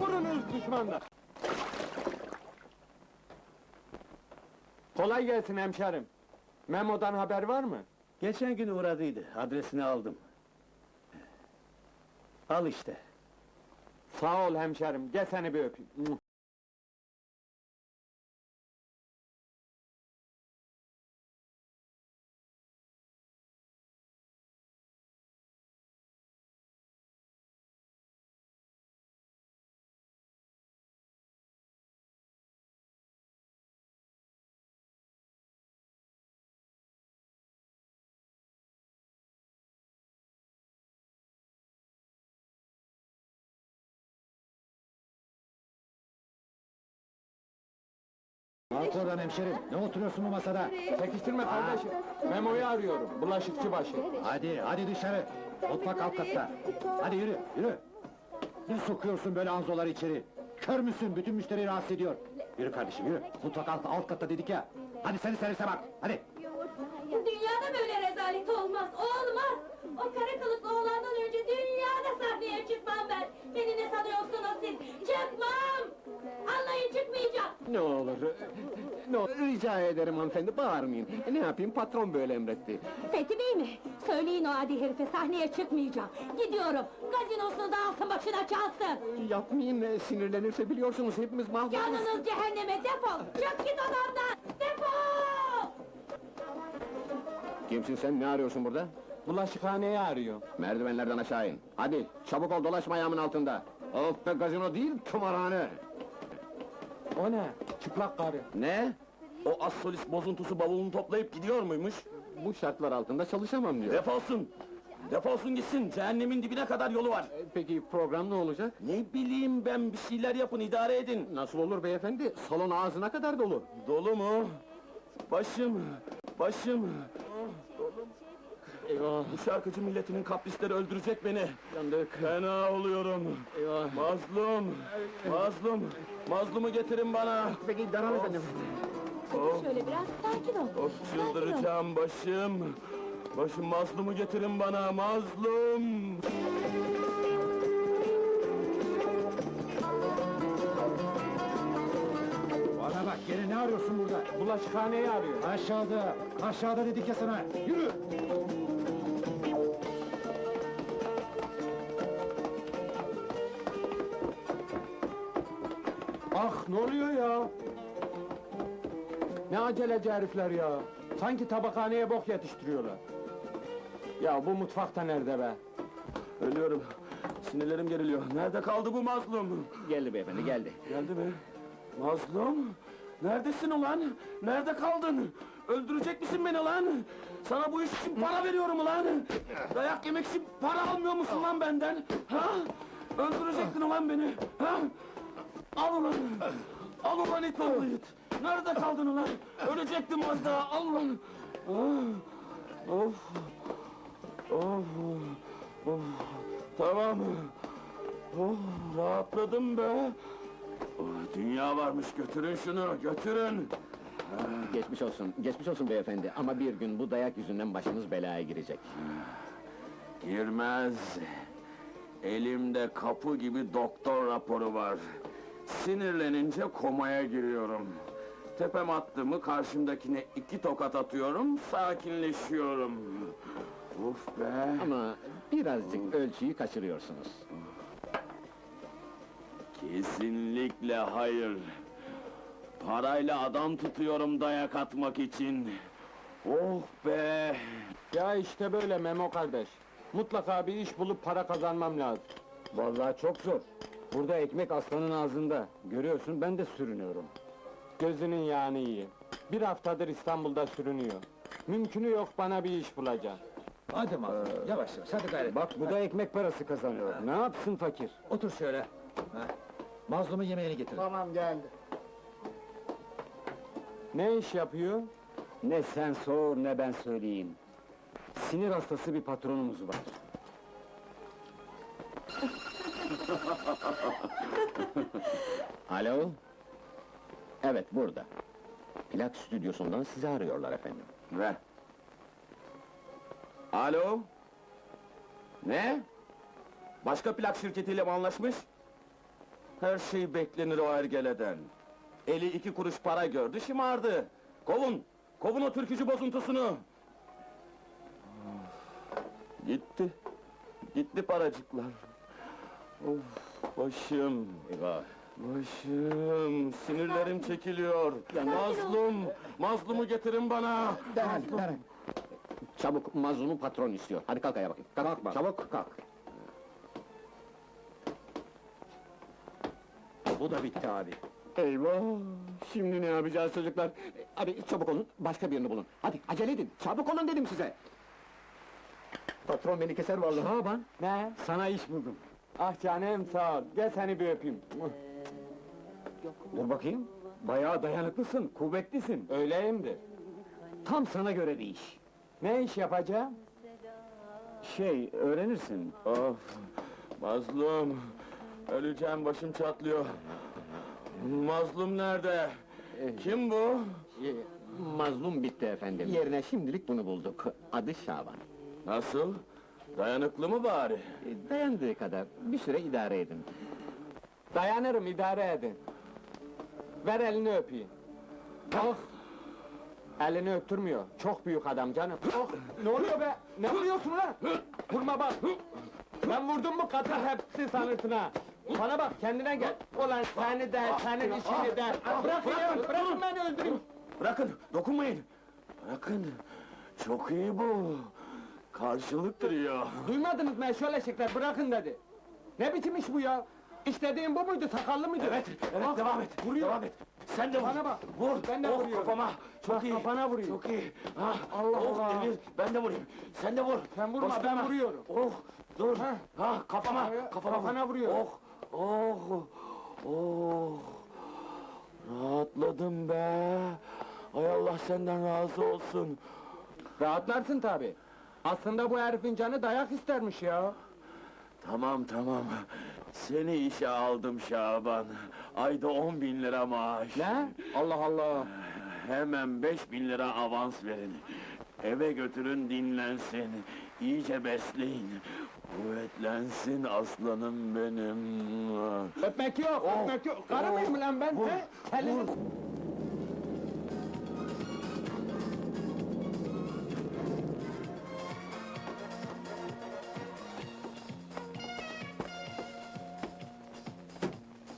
Vurunuz düşmanlar! Kolay gelsin hemşerim. Memo'dan haber var mı? Geçen gün uğradıydı, adresini aldım. Al işte. Sağ ol hemşerim, gel seni bir öpeyim. Kalk oradan hemşerim. Ne oturuyorsun bu masada? Çekiştirme kardeşim. Memo'yu arıyorum, bulaşıkçı başı. Hadi, hadi dışarı. Mutfak alt katta. Hadi yürü, yürü. Ne sokuyorsun böyle anzoları içeri? Kör müsün? Bütün müşteriyi rahatsız ediyor. Yürü kardeşim, yürü. Mutfak alt, alt katta dedik ya. Hadi seni servise bak, hadi. Dünyada böyle rezalet olmaz, olmaz! O kara Ne olur, ne olur, rica ederim hanımefendi, bağırmayın. Ne yapayım, patron böyle emretti. Fethi Bey mi? Söyleyin o adi herife sahneye çıkmayacağım! Gidiyorum! Gazinosunu da alsın başına çalsın! Yapmayın, e, sinirlenirse biliyorsunuz hepimiz mahvoluruz. Canınız cehenneme defol! Çık git odamdan! Defol! Kimsin sen, ne arıyorsun burada? Bulaşıkhaneyi arıyor. Merdivenlerden aşağı in. Hadi, çabuk ol, dolaşma ayağımın altında. Of be gazino değil, tımarhane! O ne? Çıplak karı. Ne? O az solist bozuntusu bavulunu toplayıp gidiyor muymuş? Bu şartlar altında çalışamam diyor. Defolsun! Defolsun gitsin, cehennemin dibine kadar yolu var. E, Peki program ne olacak? Ne bileyim ben, bir şeyler yapın, idare edin. Nasıl olur beyefendi? Salon ağzına kadar dolu. Dolu mu? Başım, başım. Eyvah, Bu şarkıcı milletinin kaprisleri öldürecek beni. yandık. Fena oluyorum. Eyvah. Mazlum, mazlum, mazlumu getirin bana. Peki devam edelim. Of, Şöyle biraz sakin ol! of çıldıracağım başım. Başım mazlumu getirin bana, mazlum. Bana bak, gene ne arıyorsun burada? Bulaşıkhaneyi arıyor. Aşağıda, aşağıda dedik ya sana. Yürü! Ah, ne oluyor ya? Ne aceleci herifler ya! Sanki tabakhaneye bok yetiştiriyorlar. Ya bu mutfakta nerede be? Ölüyorum. Sinirlerim geriliyor. Nerede kaldı bu mazlum? Geldi beyefendi, geldi. Geldi mi? Mazlum? Neredesin ulan? Nerede kaldın? Öldürecek misin beni lan? Sana bu iş için para veriyorum ulan! Dayak yemek için para almıyor musun lan benden? Ha? Öldürecektin ulan beni! Ha? Al ulan! Al ulan it oğlu it! Nerede kaldın ulan? Ölecektim az daha, al ulan! Ah! Of! Of! Of! Tamam! Oh, rahatladım be! Oh, dünya varmış, götürün şunu, götürün! Geçmiş olsun, geçmiş olsun beyefendi. Ama bir gün bu dayak yüzünden başınız belaya girecek. Girmez! Elimde kapı gibi doktor raporu var. Sinirlenince komaya giriyorum. Tepem attı mı karşımdakine iki tokat atıyorum, sakinleşiyorum. Uf be! Ama birazcık ölçüyü kaçırıyorsunuz. Kesinlikle hayır. Parayla adam tutuyorum dayak atmak için. Oh be! Ya işte böyle Memo kardeş. Mutlaka bir iş bulup para kazanmam lazım. Vallahi çok zor. Burada ekmek aslanın ağzında. Görüyorsun, ben de sürünüyorum. Gözünün yağını yiyeyim. Bir haftadır İstanbul'da sürünüyor. Mümkünü yok bana bir iş bulacak. Hadi mazlum, yavaş yavaş, hadi gayret. Bak, bu da ekmek parası kazanıyor. Ne yapsın fakir? Otur şöyle. Ha. Mazlumun yemeğini getir. Ne iş yapıyor? Ne sen sor, ne ben söyleyeyim. Sinir hastası bir patronumuz var. Alo? Evet, burada. Plak stüdyosundan sizi arıyorlar efendim. Ver. Alo? Ne? Başka plak şirketiyle mi anlaşmış? Her şey beklenir o ergeleden. Eli iki kuruş para gördü, şımardı. Kovun! Kovun o türkücü bozuntusunu! Gitti. Gitti paracıklar. Of, başım. Eyvah. Başım, sinirlerim çekiliyor. Mazlum, mazlumu getirin bana. Derhal, derhal. Çabuk mazlumu patron istiyor. Hadi kalk ayağa bakayım. Kalk, bak. çabuk kalk. Bu da bitti abi. Eyvah! Şimdi ne yapacağız çocuklar? Hadi çabuk olun, başka birini bulun. Hadi acele edin, çabuk olun dedim size. Patron beni keser vallahi. Şaban, Ne? sana iş buldum. Ah canım sağ ol. Gel seni bir öpeyim. Dur bakayım. Bayağı dayanıklısın, kuvvetlisin. Öyleyimdir. Tam sana göre bir iş. Ne iş yapacağım? Şey, öğrenirsin. Of, mazlum. Öleceğim, başım çatlıyor. Mazlum nerede? Kim bu? Ee, Mazlum bitti efendim. Yerine şimdilik bunu bulduk. Adı Şaban. Nasıl? Dayanıklı mı bari? Ee, Dayandığı kadar bir süre idare edin. Dayanırım, idare edin. Ver elini öpeyim. Oh! Elini öptürmüyor. Çok büyük adam canım. Oh! Ne oluyor be? Ne vuruyorsun lan? Vurma bak! Ben vurdum mu katır hepsi sanırsın ha! Bana bak, kendine gel! Ulan seni de, senin işini de! Bırakın ya, bırakın beni öldüreyim! Bırakın, dokunmayın! Bırakın, çok iyi bu! Karşılık duruyor. Duymadınız mı şöyle eşekler, bırakın dedi! Ne biçim iş bu ya? İstediğin bu muydu, sakallı mıydı? Evet, evet, Ah, devam et, vuruyor. devam et! Sen de vur! Bana bak, Vur, ben de oh, vuruyorum. kafama! Çok Bak, iyi! kafana vuruyor. Çok iyi! Ah, Allah oh, Allah. Demir, ben de vurayım! Sen de vur! Sen vurma, Bastırma. ben vuruyorum. Oh, dur! Ha. Ha, kafama, Kafaya- kafama vur. kafana vuruyor. Oh, oh, oh! Rahatladım be! Ay Allah senden razı olsun! Rahatlarsın tabi. Aslında bu herifin canı dayak istermiş ya. Tamam tamam. Seni işe aldım Şaban. Ayda on bin lira maaş. Ne? Allah Allah! Hemen beş bin lira avans verin. Eve götürün dinlensin. İyice besleyin. Kuvvetlensin aslanım benim. Öpmek yok, Oh, öpmek yok. Karı oh, mıyım lan ben? vur, he? Elini-